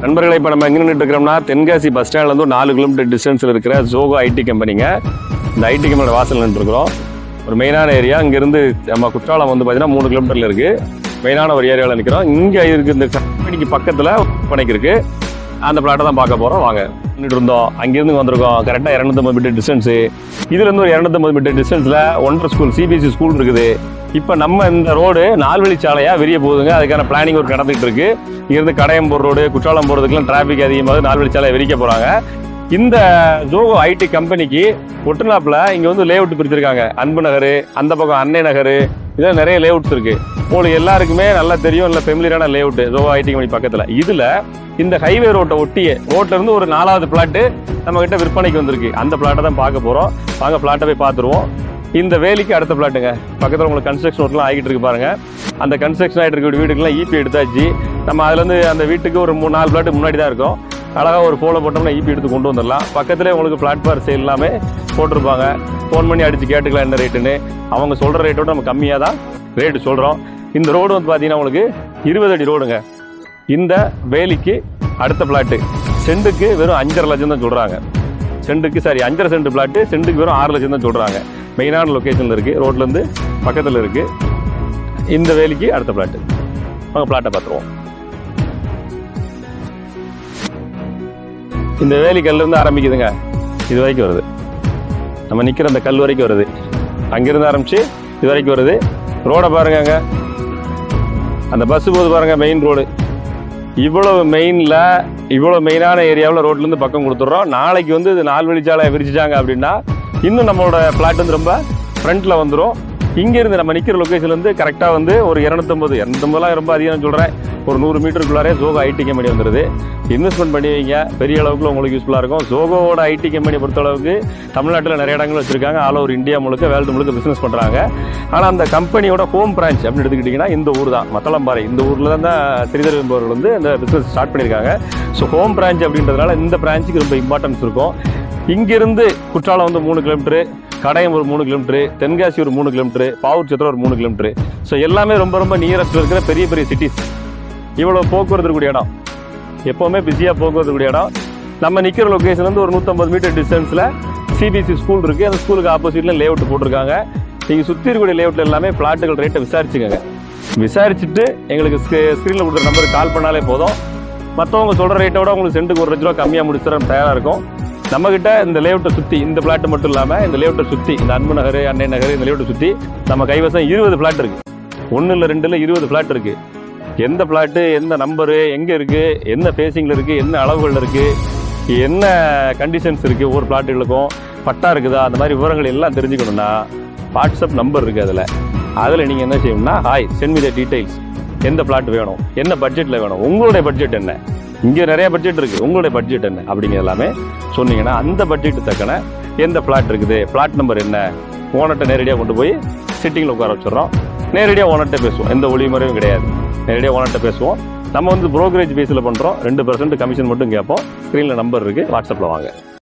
நண்பர்களை இப்போ நம்ம எங்கே நின்றுட்டு இருக்கிறோம்னா தென்காசி பஸ் ஸ்டாண்ட்லேருந்து ஒரு நாலு கிலோமீட்டர் டிஸ்டன்ஸில் இருக்கிற ஜோகோ ஐடி கம்பெனிங்க இந்த ஐடி கம்பெனியோட வாசல் நின்றுருக்குறோம் ஒரு மெயினான ஏரியா இங்கேருந்து நம்ம குற்றாலம் வந்து பார்த்தீங்கன்னா மூணு கிலோமீட்டரில் இருக்குது மெயினான ஒரு ஏரியாவில் நிற்கிறோம் இங்கே இருக்குது இந்த கம்பெனிக்கு பக்கத்தில் பணிக்கு இருக்குது அந்த பிளாட்டை தான் பார்க்க போகிறோம் வாங்க. நின்றுட்டு இருந்தோம். அங்கேருந்து வந்திருக்கோம். கரெக்டாக இரநூத்தம்பது மீட்டர் டிஸ்டன்ஸு இதுலேருந்து ஒரு இரநூத்தம்பது மீட்டர் டிஸ்டன்ஸில் ஒன்றரை ஸ்கூல் சிபிஎஸ்சி ஸ்கூல் இருக்குது. இப்போ நம்ம இந்த ரோடு நால்வழி சாலையாக விரிய போகுதுங்க. அதுக்கான பிளானிங் ஒர்க் நடந்துகிட்டு இருக்கு. இங்கேருந்து கடையம்பூர் ரோடு குற்றாலம் போகிறதுக்குலாம் டிராஃபிக் அதிகமாக நால்வழி சாலையை விரிக்க போகிறாங்க இந்த ஜோகோ ஐடி கம்பெனிக்கு ஒட்டுநாப்பில் இங்கே வந்து லேஅவுட் பிரிச்சிருக்காங்க. அன்பு நகர் அந்த பக்கம் அன்னை நகர் இதில் நிறைய லேஅவுட்ஸ் இருக்கு. உங்களுக்கு எல்லாருக்குமே நல்லா தெரியும் இல்லை ஃபெமிலியரான லேஅவுட் ஜோகோ ஐடி கம்பெனி பக்கத்தில். இதில் இந்த ஹைவே ரோட்டை ஒட்டியே ரோட்டில் இருந்து ஒரு நாலாவது பிளாட்டு நம்ம கிட்ட விற்பனைக்கு வந்திருக்கு. அந்த பிளாட்டை தான் பார்க்க போகிறோம் வாங்க பிளாட்டை போய் பார்த்துருவோம். இந்த வேலைக்கு அடுத்த பிளாட்டுங்க பக்கத்தில் உங்களுக்கு கன்ஸ்ட்ரக்ஷன் ஒர்க்லாம் ஆகிட்டு இருக்கு பாருங்க. அந்த கன்ஸ்ட்ரக்ஷன் ஆகிட்டு இருக்க வீட்டுக்கெல்லாம் ஈபி எடுத்தாச்சு. நம்ம அதுலேருந்து அந்த வீட்டுக்கு ஒரு மூணு நாலு பிளாட்டு முன்னாடி தான் இருக்கும். அழகாக ஒரு ஃபோனை போட்டோம்னா ஈபி எடுத்து கொண்டு வந்துடலாம். பக்கத்துலேயே உங்களுக்கு பிளாட்ஃபார் சேல் எல்லாமே போட்டிருப்பாங்க. ஃபோன் பண்ணி அடித்து கேட்டுக்கலாம் என்ன ரேட்டுன்னு அவங்க சொல்கிற ரேட்டோட நம்ம கம்மியாக தான் ரேட்டு சொல்கிறோம் இந்த ரோடு வந்து பார்த்தீங்கன்னா உங்களுக்கு இருபது அடி ரோடுங்க இந்த வேலிக்கு அடுத்த பிளாட்டு செண்டுக்கு வெறும் அஞ்சரை லட்சம் தான் சொல்கிறாங்க செண்டுக்கு சாரி அஞ்சரை சென்ட் பிளாட்டு செண்டுக்கு வெறும் ஆறு லட்சம் தான் சொல்கிறாங்க மெயினான லொக்கேஷனில் இருக்குது ரோட்லேருந்து பக்கத்தில் இருக்குது இந்த வேலிக்கு அடுத்த பிளாட்டு நாங்கள் பிளாட்டை பார்த்துருவோம். இந்த வேலி கல்லிருந்து ஆரம்பிக்குதுங்க. இது வரைக்கும் வருது. நம்ம நிற்கிற அந்த கல் வரைக்கும் வருது. அங்கிருந்து ஆரம்பித்து இது வரைக்கும் வருது. ரோடை பாருங்க அந்த பஸ் போகுது பாருங்கள் மெயின் ரோடு இவ்வளோ மெயினில் இவ்வளோ மெயினான ஏரியாவில் ரோட்லேருந்து பக்கம் கொடுத்துட்றோம். நாளைக்கு வந்து இது நாலு வழிச்சாலை விரிச்சிட்டாங்க அப்படின்னா இன்னும் நம்மளோட ஃப்ளாட் வந்து ரொம்ப ஃப்ரண்ட்டில் வந்துடும் இங்கேருந்து நம்ம நிற்கிற லொக்கேஷன்லேருந்து கரெக்டாக வந்து ஒரு இரநூத்தம்பது இரநூத்தம்பதுலாம் ரொம்ப அதிகம் சொல்கிறேன் ஒரு நூறு மீட்டருக்குள்ளாரே ஜோகோ ஐடி கம்பெனி வந்துடுது இன்வெஸ்ட்மெண்ட் பண்ணி வைங்க பெரிய அளவுக்கு உங்களுக்கு யூஸ்ஃபுல்லாக இருக்கும். ஜோகோவோட ஐடி கம்பெனி பொறுத்தளவுக்கு தமிழ்நாட்டில் நிறைய இடங்கள் வச்சுருக்காங்க. ஆல் ஓவர் இந்தியா முழுக்க வேர்ல்டு முழுக்க பிஸ்னஸ் பண்ணுறாங்க ஆனால் அந்த கம்பெனியோட ஹோம் பிரான்ச் அப்படின்னு எடுத்துக்கிட்டிங்கன்னா இந்த ஊர் தான். மத்தளம்பாறை. இந்த ஊரில் தான் தான் ஸ்ரீதர் என்பவர்கள் வந்து இந்த பிஸ்னஸ் ஸ்டார்ட் பண்ணியிருக்காங்க. ஸோ ஹோம் பிரான்ச் அப்படின்றதுனால இந்த பிரான்ச்சுக்கு ரொம்ப இம்பார்ட்டன்ஸ் இருக்கும். இங்கிருந்து குற்றாலம் வந்து மூணு கிலோமீட்டரு கடையம் ஒரு மூணு கிலோமீட்டரு தென்காசி ஒரு மூணு கிலோமீட்டரு பாவூர் சத்திரம் ஒரு மூணு கிலோமீட்டரு ஸோ எல்லாமே ரொம்ப ரொம்ப நியரஸ்ட் இருக்கிற பெரிய பெரிய சிட்டிஸ் இவ்வளோ போக்குவரத்து கூடிய இடம். எப்போவுமே பிஸியாக போக்குவரத்து கூடிய இடம். நம்ம நிற்கிற லொக்கேஷன் வந்து ஒரு நூற்றம்பது மீட்டர் டிஸ்டன்ஸில் சிபிஎஸ்சி ஸ்கூல் இருக்குது அந்த ஸ்கூலுக்கு ஆப்போசிட்டில் லேஅவுட் போட்டிருக்காங்க. நீங்கள் சுற்றி இருக்கக்கூடிய லேஅவுட்டில் எல்லாமே ஃப்ளாட்டுகள் ரேட்டை விசாரிச்சுக்கோங்க. விசாரிச்சுட்டு எங்களுக்கு ஸ்க்ரீனில் கொடுக்குற நம்பருக்கு கால் பண்ணாலே போதும். மற்றவங்க சொல்கிற ரேட்டை விட உங்களுக்கு சென்ட்டுக்கு ஒரு லட்ச ரூபா கம்மியாக முடிச்சு தர தயாராக இருக்கும். நம்மக்கிட்ட இந்த லேஅவுட்டை சுற்றி இந்த பிளாட் மட்டும் இல்லாமல் இந்த லேஅவுட்டை சுற்றி இந்த அன்பு நகர் அன்னை நகர் இந்த லேஅவுட்டை சுற்றி நம்ம கைவசம் இருபது பிளாட் இருக்குது ஒன்று இல்லை ரெண்டு இருபது பிளாட் இருக்குது எந்த பிளாட்டு எந்த நம்பரு எங்கே இருக்குது என்ன ஃபேஸிங்கில் இருக்குது என்ன அளவுகள் இருக்குது என்ன கண்டிஷன்ஸ் இருக்குது ஒவ்வொரு பிளாட்டுகளுக்கும் பட்டா இருக்குதா அந்த மாதிரி விவரங்கள் எல்லாம் தெரிஞ்சுக்கணும்னா வாட்ஸ்அப் நம்பர் இருக்குது அதில். அதில் நீங்கள் என்ன செய்யணும்னா ஹாய் சென்ட் மீ டீடைல்ஸ் எந்த பிளாட் வேணும் என்ன பட்ஜெட்டில் வேணும் உங்களுடைய பட்ஜெட் என்ன? இங்கே நிறைய பட்ஜெட் இருக்குது உங்களுடைய பட்ஜெட் என்ன? அப்படிங்கிற எல்லாமே சொன்னீங்கன்னா அந்த பட்ஜெட்டு தக்கன எந்த பிளாட் இருக்குது? பிளாட் நம்பர் என்ன? ஓனர்கிட்ட நேரடியாக கொண்டு போய் சிட்டிங்கில் உட்கார வச்சிடறோம். நேரடியாக ஓனர்கிட்ட பேசுவோம். எந்த ஒளிமுறையும் கிடையாது. நேரடியாக ஓனர்கிட்ட பேசுவோம். நம்ம வந்து ப்ரோக்கரேஜ் பேஸில் பண்ணுறோம் ரெண்டு பர்சன்ட் கமிஷன் மட்டும் கேட்போம். ஸ்க்ரீனில் நம்பர் இருக்குது வாட்ஸ்அப்பில் வாங்க.